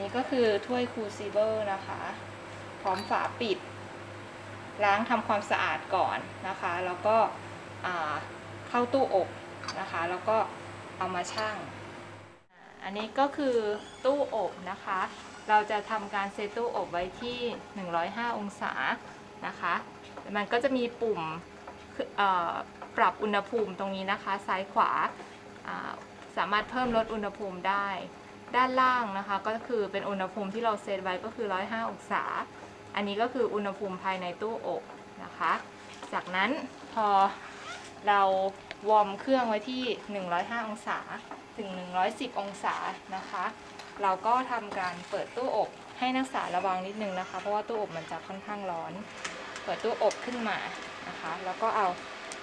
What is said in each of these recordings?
นี่ก็คือถ้วยคูซิเบิลนะคะ พร้อมฝาปิด ล้างทำความสะอาดก่อนนะคะ แล้วก็เข้าตู้อบนะคะ แล้วก็เอามาชั่ง อันนี้ก็คือตู้อบนะคะ เราจะทำการเซตตู้อบไว้ที่ 105 องศานะคะ มันก็จะมีปุ่มปรับอุณหภูมิตรงนี้นะคะ ซ้ายขวาาสามารถเพิ่มลดอุณหภูมิได้ ด้านล่างนะคะ ก็คือเป็นอุณหภูมิที่เราเซตไว้ก็คือ 105 องศา อันนี้ก็คืออุณหภูมิภายในตู้อบนะคะ จากนั้นพอเราวอร์มเครื่องไว้ที่ 105 องศาถึง 110 องศานะคะ เราก็ทำการเปิดตู้อบให้นักศึกษาระวังนิดนึงนะคะ เพราะว่าตู้อบมันจะค่อนข้างร้อน เปิดตู้อบขึ้นมานะคะ แล้วก็เอา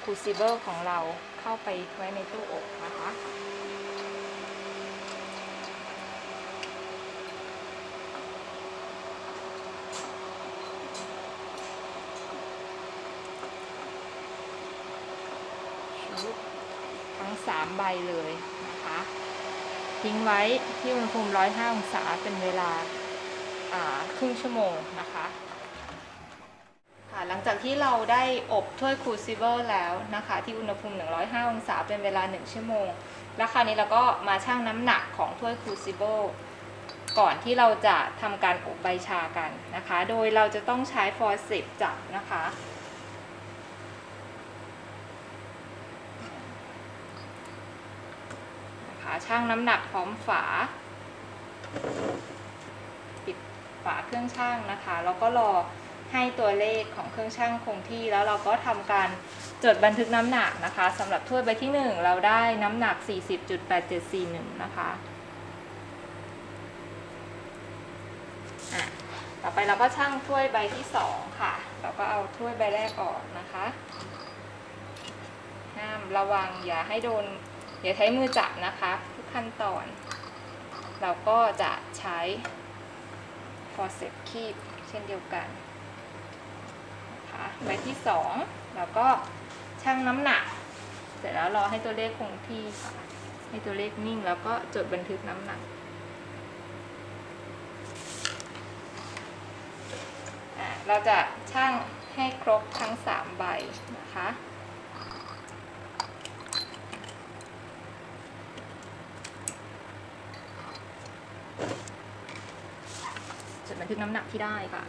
คูซิเบิลของเราเข้าไปไว้ในตู้อบนะคะ ทั้ง3ใบเลยนะคะ ทิ้งไว้ที่อุณหภูมิ 105 องศาเป็นเวลาครึ่งชั่วโมงนะคะค่ะหลังจากที่เราได้อบถ้วยครูซิเบิลแล้วนะคะ ที่อุณหภูมิ 105 องศาเป็นเวลา 1 ชั่วโมง แล้วคราวนี้เราก็มาชั่งน้ำหนักของถ้วยครูซิเบิลก่อนที่เราจะทำการอบใบชากันนะคะ โดยเราจะต้องใช้ฟอร์เซปจับนะคะ นะคะ ช่างน้ำหนักพร้อมฝา ปิดฝาเครื่องช่างนะคะแล้วก็รอให้ตัวเลขของเครื่องช่างคงที่ แล้วเราก็ทำการจดบันทึกน้ำหนักนะคะสำหรับถ้วยใบที่ 1 เราได้น้ำหนัก 40.8741 นะคะอะต่อไปเราก็ช่างถ้วยใบที่ 2 ค่ะ เราก็เอาถ้วยใบแรกออกนะคะ ห้ามระวังอย่าให้โดน อย่าใช้มือจับนะคะ ทุกขั้นตอน เราก็จะใช้ฟอร์เซปคีบเช่นเดียวกันนะคะใบที่สองเราก็ชั่งน้ำหนัก เสร็จแล้วรอให้ตัวเลขคงที่ค่ะ ให้ตัวเลขนิ่งแล้วก็จดบันทึกน้ำหนักอะเราจะชั่งให้ครบทั้ง 3 ใบนะคะ จดบั นทึกน้ำหนักที่ได้ค่ะ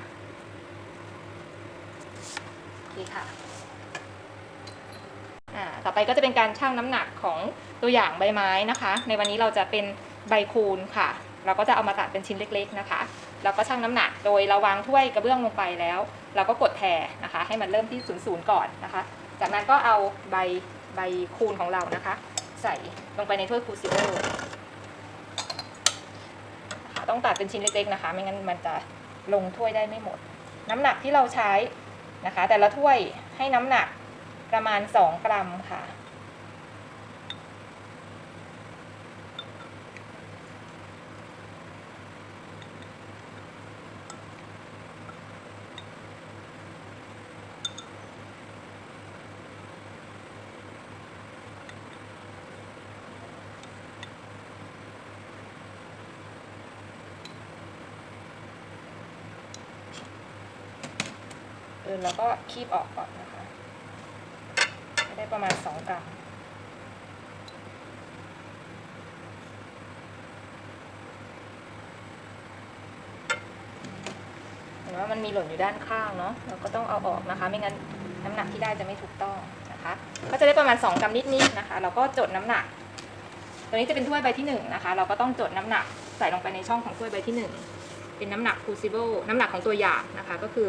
โอเคค่ะอ่าต่อไปก็จะเป็นการชั่งน้ำหนักของตัวอย่างใบไม้นะคะ ในวันนี้เราจะเป็นใบคูณค่ะ เราก็จะเอามาตัดเป็นชิ้นเล็ก ๆนะคะแล้วก็ชั่งน้ำหนักโดยเราวางถ้วยกระเบื้องลงไปแล้ว เราก็กดแทนะคะ ให้มันเริ่มที่ศูนย์ศูนย์ก่อนนะคะ จากนั้นก็เอาใบใบคูณของเรานะคะ ใส่ลงไปในถ้วยคูซิเบิลนะคะ ต้องตัดเป็นชิ้นเล็กๆนะคะ ไม่งั้นมันจะลงถ้วยได้ไม่หมด น้ำหนักที่เราใช้นะคะ แต่ละถ้วยให้น้ำหนักประมาณ 2 กรัมค่ะ ออแล้วก็คีบออกก่อนนะคะ ได้ประมาณ 2กรัมเห็นว่ามันมีหล่นอยู่ด้านข้างเนาะเราก็ต้องเอาออกนะคะ ไม่งั้นน้ำหนักที่ได้จะไม่ถูกต้องนะคะ ก็จะได้ประมาณ 2กรัมนิดๆนะคะ เราก็จดน้ำหนัก ตัวนี้จะเป็นถ้วยใบที่1นะคะ เราก็ต้องจดน้ำหนักใส่ลงไปในช่องของถ้วยใบที่ 1 เป็นน้ำหนัก crucible น้ำหนักของตัวอย่างนะคะ ก็คือ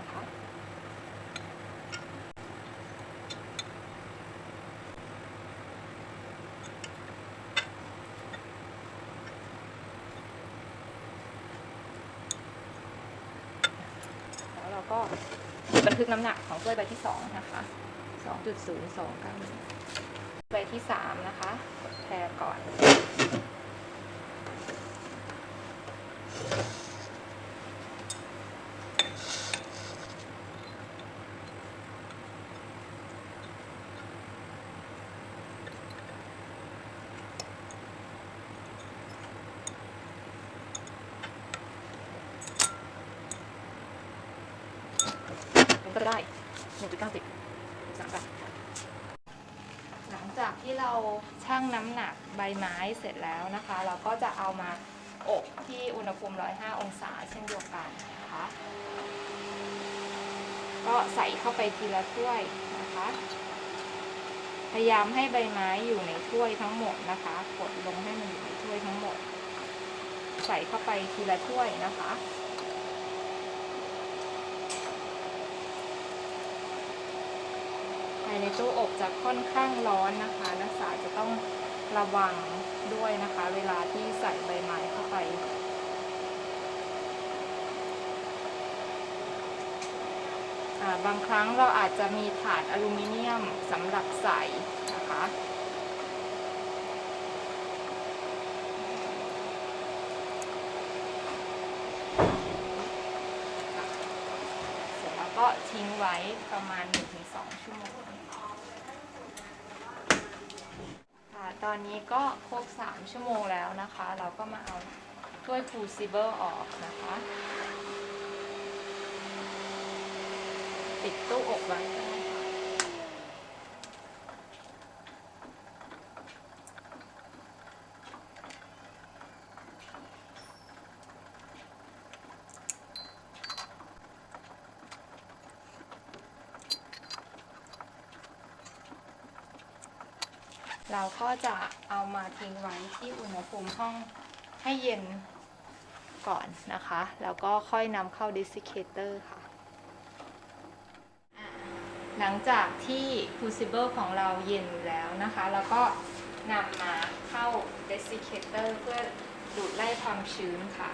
ก็บันทึกน้ำหนักของกล้วยใบที่สองนะคะสองจุดศูนย์สองเก้าใบที่สามนะคะแพรก่อน จะได้หนึ่งจุดเก้าสิบสามบาทหลังจากที่เราชั่งน้ำหนักใบไม้เสร็จแล้วนะคะ เราก็จะเอามาอบที่อุณหภูมิ 105 องศาเช่นเดียวกันนะคะ ก็ใส่เข้าไปทีละถ้วยนะคะ พยายามให้ใบไม้อยู่ในถ้วยทั้งหมดนะคะ กดลงให้มันอยู่ในถ้วยทั้งหมด ใส่เข้าไปทีละถ้วยนะคะายในตู้อบจะค่อนข้างร้อนนะคะ นักศึกษาจะต้องระวังด้วยนะคะ เวลาที่ใส่ใบไม้เข้าไปบางครั้งเราอาจจะมีถาดอลูมิเนียมสำหรับใส่นะคะ เสร็จแล้ว ก็ทิ้งไว้ประมาณ 1-2 ชั่วโมงค่ะตอนนี้ก็ครบ 3 ชั่วโมงแล้วนะคะ เราก็มาเอาถ้วยคูซิเบิลออกนะคะปิดตู้อบไว้ เราก็จะเอามาทิ้งไว้ที่อุณหภูมิห้องให้เย็นก่อนนะคะ แล้วก็ค่อยนำเข้าดิส i เคเตอร์ค่ะ หลังจากที่ crucible ของเราเย็นแล้วนะคะ แล้วก็นำมาเข้า desiccator เพื่อดูดไล่ความชื้นค่ะ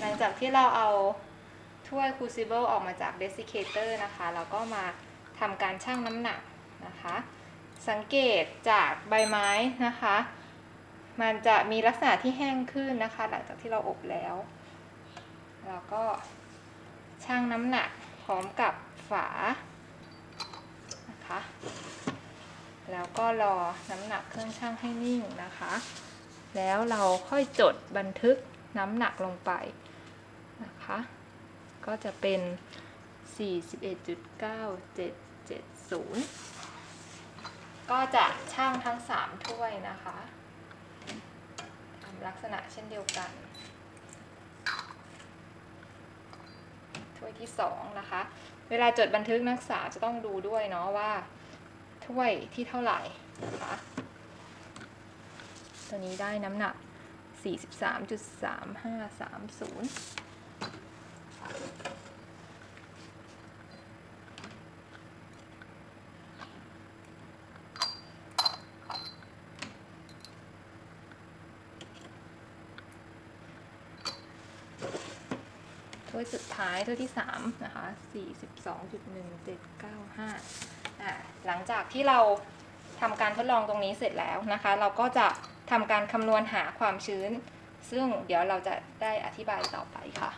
หลังจาก ที่เราเอาถ้วย crucible ออกมาจาก desiccator นะคะเราก็มาทำการชั่งน้ำหนักนะคะ สังเกตจากใบไม้นะคะ มันจะมีลักษณะที่แห้งขึ้นนะคะ หลังจากที่เราอบแล้ว แล้วก็ชั่งน้ำหนักพร้อมกับฝานะคะ แล้วก็รอน้ำหนักเครื่องชั่งให้นิ่งนะคะ แล้วเราค่อยจดบันทึกน้ำหนักลงไป นะคะ ก็จะเป็น 41.9770 ก็จะช่างทั้ง 3 ถ้วยนะคะทำลักษณะเช่นเดียวกัน ถ้วยที่ 2 นะคะ เวลาจดบันทึกนักศึกษาจะต้องดูด้วยเนาะว่า ถ้วยที่เท่าไหร่นะคะตัวนี้ได้น้ำหนัก 43.3530 ถ้วยสุดท้ายถ้วยที่3นะคะ42.1795อะหลังจากที่เราทำการทดลองตรงนี้เสร็จแล้วนะคะ เราก็จะทำการคำนวณหาความชื้น ซึ่งเดี๋ยวเราจะได้อธิบายต่อไปค่ะ